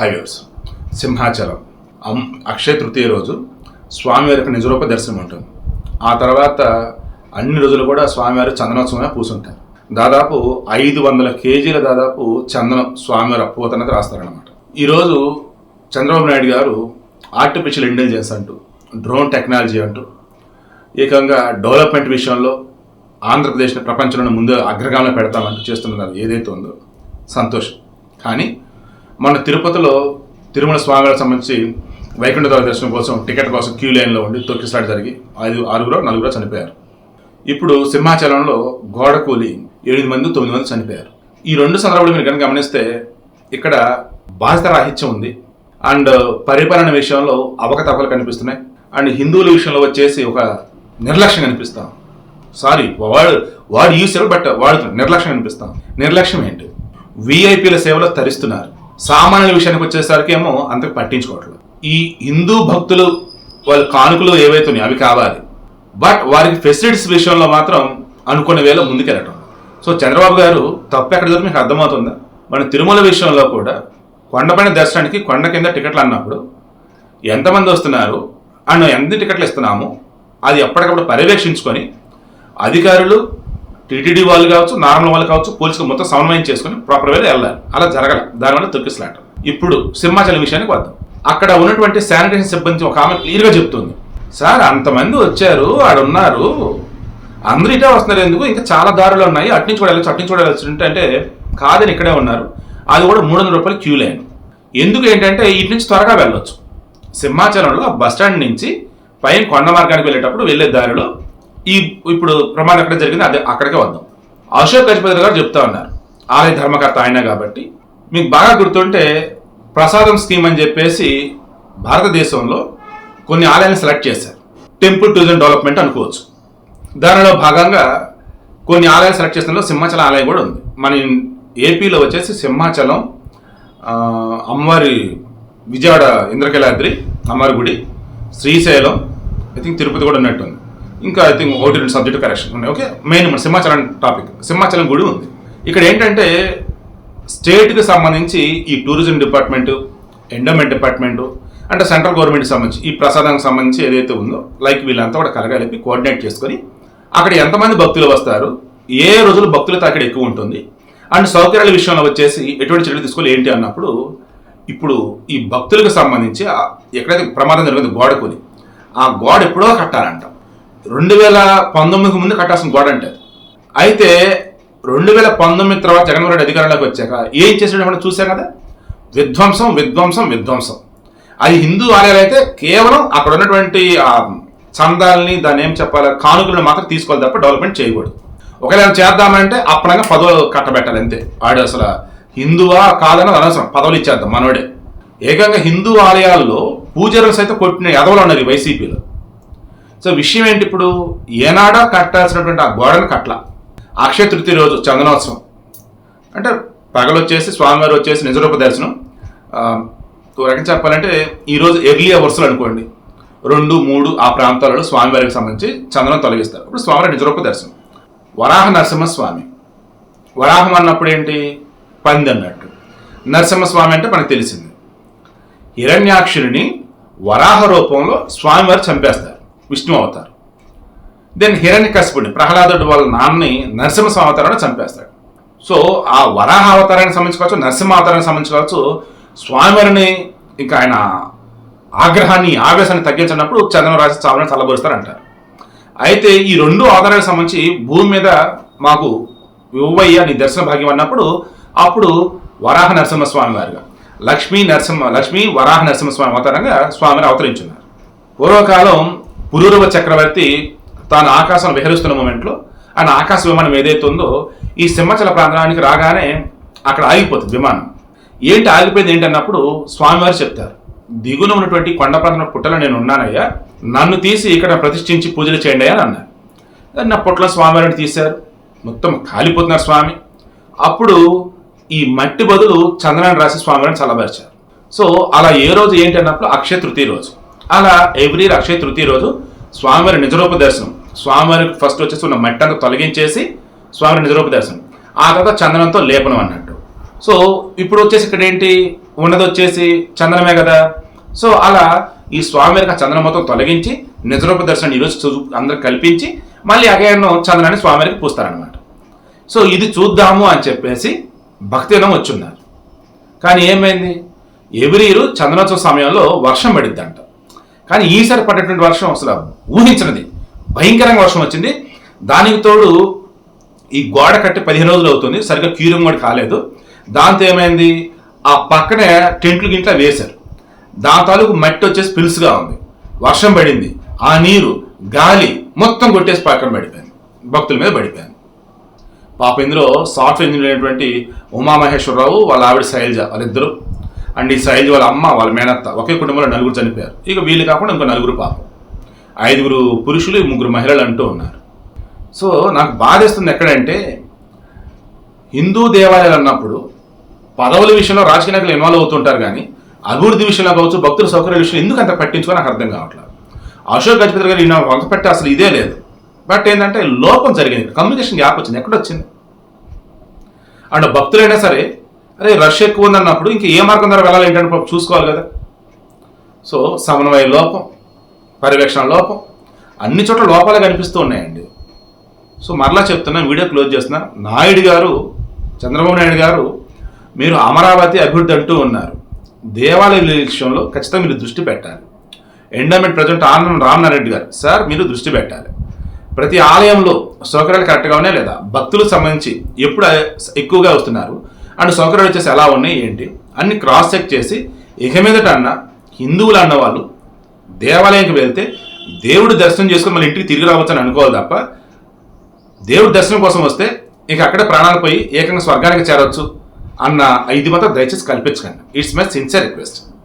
Highways Simhachalam. అమ్ అక్షయ తృతీయ రోజు. స్వామివారి యొక్క నిజరూప దర్శనం ఉంటుంది. ఆ తర్వాత అన్ని రోజులు కూడా స్వామివారి చందనోత్సవమే పూసుంటారు. దాదాపు ఐదు వందల కేజీల దాదాపు చందనం స్వామివారి అప్పుతన్నది రాస్తారనమాట ఈరోజు చంద్రబాబు నాయుడు గారు ఆర్టిఫిషియల్ ఇంటెలిజెన్స్ అంటూ డ్రోన్ టెక్నాలజీ అంటూ ఏకంగా డెవలప్మెంట్ విషయంలో ఆంధ్రప్రదేశ్ని ప్రపంచంలో ముందు అగ్రగామంలో పెడతామంటూ చేస్తున్నారు. ఏదైతే ఉందో సంతోషం. కానీ మన తిరుపతిలో తిరుమల స్వామివారికి సంబంధించి వైకుంఠ దర్శనం కోసం టికెట్ కోసం క్యూ లైన్లో ఉండి తొక్కిసలాట జరిగి ఐదు ఆరుగురు నలుగురు చనిపోయారు. ఇప్పుడు సింహాచలంలో గోడ కూలి ఎనిమిది మంది తొమ్మిది మంది చనిపోయారు. ఈ రెండు సందర్భాలు మీరు కనుక గమనిస్తే ఇక్కడ బాధిత రాహిత్యం ఉంది. అండ్ పరిపాలన విషయంలో అవకతవకలు కనిపిస్తున్నాయి. అండ్ హిందువుల విషయంలో వచ్చేసి ఒక నిర్లక్ష్యం కనిపిస్తాం. సారీ వాడు వాడు యూస్ బట్ వాడు నిర్లక్ష్యం కనిపిస్తాం. నిర్లక్ష్యం ఏంటి? విఐపీల సేవలో తరిస్తున్నారు. సామాన్యుల విషయానికి వచ్చేసరికి ఏమో అంతకు పట్టించుకోవట్లేదు. ఈ హిందూ భక్తులు వాళ్ళ కానుకలు ఏవైతే ఉన్నాయో అవి కావాలి. బట్ వారికి ఫెసిలిటీస్ విషయంలో మాత్రం అనుకునే వేళ ముందుకెళ్ళటం. సో చంద్రబాబు గారు తప్పు ఎక్కడ దొరికి మీకు అర్థమవుతుందా? మన తిరుమల విషయంలో కూడా కొండపైన దర్శనానికి కొండ కింద టికెట్లు అన్నప్పుడు ఎంతమంది వస్తున్నారు అండ్ ఎంత టికెట్లు ఇస్తున్నాము అది ఎప్పటికప్పుడు పర్యవేక్షించుకొని అధికారులు టీటీడీ వాళ్ళు కావచ్చు నార్మల్ వాళ్ళు కావచ్చు పోలీసులు మొత్తం సమన్వయం చేసుకుని ప్రాపర్ వేలో వెళ్ళాలి. అలా జరగాలి. దానివల్ల తొక్కిసలాట ఇప్పుడు సింహాచలం విషయానికి వద్దాం. అక్కడ ఉన్నటువంటి శానిటేషన్ సిబ్బంది ఒక ఆమె క్లియర్గా చెప్తుంది. సార్ అంతమంది వచ్చారు ఆడ ఉన్నారు అందరూ ఇటే వస్తున్నారు ఎందుకు? ఇంకా చాలా దారులు ఉన్నాయి. అటు నుంచి కూడా వెళ్ళచ్చు అటు నుంచి కూడా వెళ్ళచ్చు. అంటే కాదని ఇక్కడే ఉన్నారు. అది కూడా మూడు వందల రూపాయలు క్యూ లైన్. ఎందుకు ఏంటంటే ఇటు నుంచి త్వరగా వెళ్ళొచ్చు. సింహాచలంలో బస్ స్టాండ్ నుంచి పైన కొండ మార్గానికి వెళ్ళేటప్పుడు వెళ్ళే దారిలో ఈ ఇప్పుడు ప్రమాదం ఎక్కడ జరిగింది అదే అక్కడికే వద్దాం. అశోక్ గజపతి గారు చెప్తా ఉన్నారు. ఆలయ ధర్మకర్త ఆయన కాబట్టి. మీకు బాగా గుర్తుంటే ప్రసాదం స్కీమ్ అని చెప్పేసి భారతదేశంలో కొన్ని ఆలయాలను సెలెక్ట్ చేశారు. టెంపుల్ టూరిజం డెవలప్మెంట్ అనుకోవచ్చు. దానిలో భాగంగా కొన్ని ఆలయాలు సెలెక్ట్ చేసిన సింహాచలం ఆలయం కూడా ఉంది. మన ఏపీలో వచ్చేసి సింహాచలం అమ్మవారి విజయవాడ ఇంద్రకీలాద్రి అమ్మవారి గుడి శ్రీశైలం ఐ థింక్ తిరుపతి కూడా ఉన్నట్టుంది. ఇంకా ఐ థింక్ ఒకటి రెండు సబ్జెక్ట్ కరెక్షన్ ఉన్నాయి. ఓకే మెయిన్ మన సింహాచలం టాపిక్ సింహాచలం గుడి ఉంది. ఇక్కడ ఏంటంటే స్టేట్కి సంబంధించి ఈ టూరిజం డిపార్ట్మెంటు ఎండోమెంట్ డిపార్ట్మెంటు అంటే సెంట్రల్ గవర్నమెంట్కి సంబంధించి ఈ ప్రసాదానికి సంబంధించి ఏదైతే ఉందో లైక్ వీళ్ళంతా కూడా కలగలిపి కోఆర్డినేట్ చేసుకొని అక్కడ ఎంతమంది భక్తులు వస్తారు ఏ రోజులు భక్తుల తాకిడి ఎక్కువ ఉంటుంది అండ్ సౌకర్యాల విషయంలో వచ్చేసి ఎటువంటి చర్యలు తీసుకోవాలి ఏంటి అన్నప్పుడు ఇప్పుడు ఈ భక్తులకు సంబంధించి ఎక్కడైతే ప్రమాదం జరిగింది గోడకొని ఆ గోడ ఎప్పుడో కట్టాలంటాం. రెండు వేల పంతొమ్మిదికి ముందు కట్టాల్సిన గోడ అంటే. అయితే రెండు వేల పంతొమ్మిది తర్వాత జగన్మోహన్ రెడ్డి అధికారంలోకి వచ్చాక ఏం చేసాడు మనం చూసాం కదా? విధ్వంసం విధ్వంసం విధ్వంసం. అది హిందూ ఆలయాలు అయితే కేవలం అక్కడ ఉన్నటువంటి చందాలని దాన్ని ఏం చెప్పాలి కానుకలను మాత్రం తీసుకోవాలి తప్ప డెవలప్మెంట్ చేయకూడదు. ఒకవేళ చేద్దామంటే అప్పుడంగా పదవులు కట్టబెట్టాలి అంతే. ఆడు అసలు హిందువా కాదన్నది అనవసరం. పదవులు ఇచ్చేద్దాం మనోడే. ఏకంగా హిందూ ఆలయాల్లో పూజలు సైతం కొట్టిన ఎదవలు ఉన్నారు వైసీపీలో. సో విషయం ఏంటి ఇప్పుడు? ఏనాడో కట్టాల్సినటువంటి ఆ గోడను కట్ల అక్షయ తృతీయ రోజు చందనోత్సవం. అంటే పగలు వచ్చేసి స్వామివారు వచ్చేసి నిజరూప దర్శనం. రకం చెప్పాలంటే ఈరోజు ఎర్లీ అవర్స్లు అనుకోండి. రెండు మూడు ఆ ప్రాంతాలలో స్వామివారికి సంబంధించి చందనం తొలగిస్తారు. ఇప్పుడు స్వామివారి నిజరూప దర్శనం. వరాహ నరసింహస్వామి. వరాహం అన్నప్పుడు ఏంటి? పంది అన్నట్టు. నరసింహస్వామి అంటే మనకు తెలిసింది. హిరణ్యాక్షుడిని వరాహ రూపంలో స్వామివారు చంపేస్తారు. విష్ణు అవతారం దెన్ హిరణ్యకశిపుడిని ప్రహ్లాదుడు వాళ్ళ నాన్నని నరసింహస్వామి అవతారాన్ని చంపేస్తాడు. సో ఆ వరాహ అవతారానికి సంబంధించి కావచ్చు నరసింహ అవతారానికి సంబంధించి కావచ్చు స్వామివారిని ఇంకా ఆయన ఆగ్రహాన్ని ఆవేశాన్ని తగ్గించినప్పుడు చంద్రమరాజు రాసి చావని చల్లబరుస్తారంటారు. అయితే ఈ రెండు ఆధారాలకు సంబంధించి భూమి మీద మాకు ఇవ్వయ్య నీ దర్శన భాగ్యం అన్నప్పుడు అప్పుడు వరాహ నరసింహస్వామి వారిగా లక్ష్మీ నరసింహ లక్ష్మీ వరాహ నరసింహస్వామి అవతారంగా స్వామిని అవతరించున్నారు. పూర్వకాలం పురూరవ చక్రవర్తి తాను ఆకాశం విహరిస్తున్న మూమెంట్లో ఆయన ఆకాశ విమానం ఏదైతే ఉందో ఈ సింహాచల ప్రాంతానికి రాగానే అక్కడ ఆగిపోతుంది విమానం. ఏంటి ఆగిపోయింది ఏంటి అన్నప్పుడు స్వామివారు చెప్తారు దిగున ఉన్నటువంటి కొండ ప్రాంతంలో పుట్టలో నేను ఉన్నానయ్యా నన్ను తీసి ఇక్కడ ప్రతిష్ఠించి పూజలు చేయండి అని అన్నారు. దాన్ని నా పుట్టలో స్వామివారిని తీశారు మొత్తం కాలిపోతున్నారు స్వామి. అప్పుడు ఈ మట్టి బదులు చంద్రాన్ని రాసి స్వామివారిని చల్లబరిచారు. సో అలా ఏ రోజు ఏంటి అన్నప్పుడు అక్షయ తృతీయ రోజు. అలా ఎవ్రీ అక్షయ తృతీయ రోజు స్వామివారి నిజరూప దర్శనం. స్వామివారికి ఫస్ట్ వచ్చేసి ఉన్న మట్టి అంతా తొలగించేసి స్వామివారి నిజరూప దర్శనం. ఆ తర్వాత చందనంతో లేపనం అన్నట్టు. సో ఇప్పుడు వచ్చేసి ఇక్కడ ఏంటి? ఉన్నది వచ్చేసి చందనమే కదా. సో అలా ఈ స్వామివారికి ఆ చందనం మొత్తం తొలగించి నిజరూప దర్శనం ఈరోజు చూ- అందరికి కల్పించి మళ్ళీ అగైన్ చందనాన్ని స్వామివారికి పూస్తారనమాట సో ఇది చూద్దాము అని చెప్పేసి భక్తినం వచ్చున్నారు. కానీ ఏమైంది? ఎవ్రీ ఇయర్ చందనోత్సవ సమయంలో వర్షం పడిద్దంట. కానీ ఈసారి పడేటువంటి వర్షం అసలు ఊహించినది. భయంకరంగా వర్షం వచ్చింది. దానికి తోడు ఈ గోడ కట్టి పదిహేను రోజులు అవుతుంది. సరిగ్గా క్యూరింగ్ కూడా కాలేదు. దాంతో ఏమైంది? ఆ పక్కనే టెంట్లు గింట్లా వేశారు. దాని తాలూకు మట్టి వచ్చేసి పిలుసుగా ఉంది. వర్షం పడింది. ఆ నీరు గాలి మొత్తం కొట్టేసి పక్కన పడిపోయింది. భక్తుల మీద పడిపోయింది. పాప ఇందులో సాఫ్ట్వేర్ ఇంజనీర్ అయినటువంటి ఉమామహేశ్వరరావు వాళ్ళ ఆవిడ శైలజ వాళ్ళిద్దరూ అండ్ ఈ సైజు వాళ్ళ అమ్మ వాళ్ళ మేనత్త ఒకే కుటుంబంలో నలుగురు చనిపోయారు. ఇక వీళ్ళు కాకుండా ఇంకో నలుగురు పాపం. ఐదుగురు పురుషులు ముగ్గురు మహిళలు అంటూ ఉన్నారు. సో నాకు బాధేస్తుంది ఎక్కడంటే హిందూ దేవాలయాలు అన్నప్పుడు పదవుల విషయంలో రాజకీయ నాయకులు ఇన్వాల్వ్ అవుతుంటారు కానీ అభివృద్ధి విషయంలో కావచ్చు భక్తుల సౌకర్యాల విషయంలో ఎందుకు అంత పట్టించుకో నాకు అర్థం కావట్లేదు. అశోక్ గజపతి గారు ఈయన వంక పెట్టే అసలు ఇదే లేదు. బట్ ఏంటంటే లోపం జరిగింది. కమ్యూనికేషన్ గ్యాప్ వచ్చింది. ఎక్కడొచ్చింది? అండ్ భక్తులైనా సరే అరే రష్ ఎక్కువ ఉందన్నప్పుడు ఇంక ఏ మార్గం ద్వారా వెళ్ళాలి ఏంటంటే చూసుకోవాలి కదా. సో సమన్వయ లోపం పర్యవేక్షణ లోపం అన్ని చోట్ల లోపాలే కనిపిస్తూ ఉన్నాయండి. సో మరలా చెప్తున్నాను వీడియో క్లోజ్ చేస్తున్నాను నాయుడు గారు చంద్రబాబు నాయుడు గారు మీరు అమరావతి అభివృద్ధి అంటూ ఉన్నారు. దేవాలయ విషయంలో ఖచ్చితంగా మీరు దృష్టి పెట్టాలి. ఎండోమెంట్ ప్రజెంట్ ఆనందం రామనారెడ్డి గారు సార్ మీరు దృష్టి పెట్టాలి. ప్రతి ఆలయంలో సౌకర్యాలు కరెక్ట్గా ఉన్నాయా లేదా? భక్తులకు సంబంధించి ఎప్పుడు ఎక్కువగా వస్తున్నారు? అండ్ సౌకర్యాలు వచ్చేసి ఎలా ఉన్నాయి ఏంటి? అన్ని క్రాస్ చెక్ చేసి ఇక మీదట అన్న హిందువులు అన్న వాళ్ళు దేవాలయంకి వెళ్తే దేవుడి దర్శనం చేసుకుని మళ్ళీ ఇంటికి తిరిగి రావచ్చు అని అనుకోవాలి తప్ప దేవుడి దర్శనం కోసం వస్తే ఇక అక్కడే ప్రాణాలు పోయి ఏకంగా స్వర్గానికి చేరవచ్చు అన్న ఇది మాత్రం దయచేసి కల్పించకండి. It's my sincere request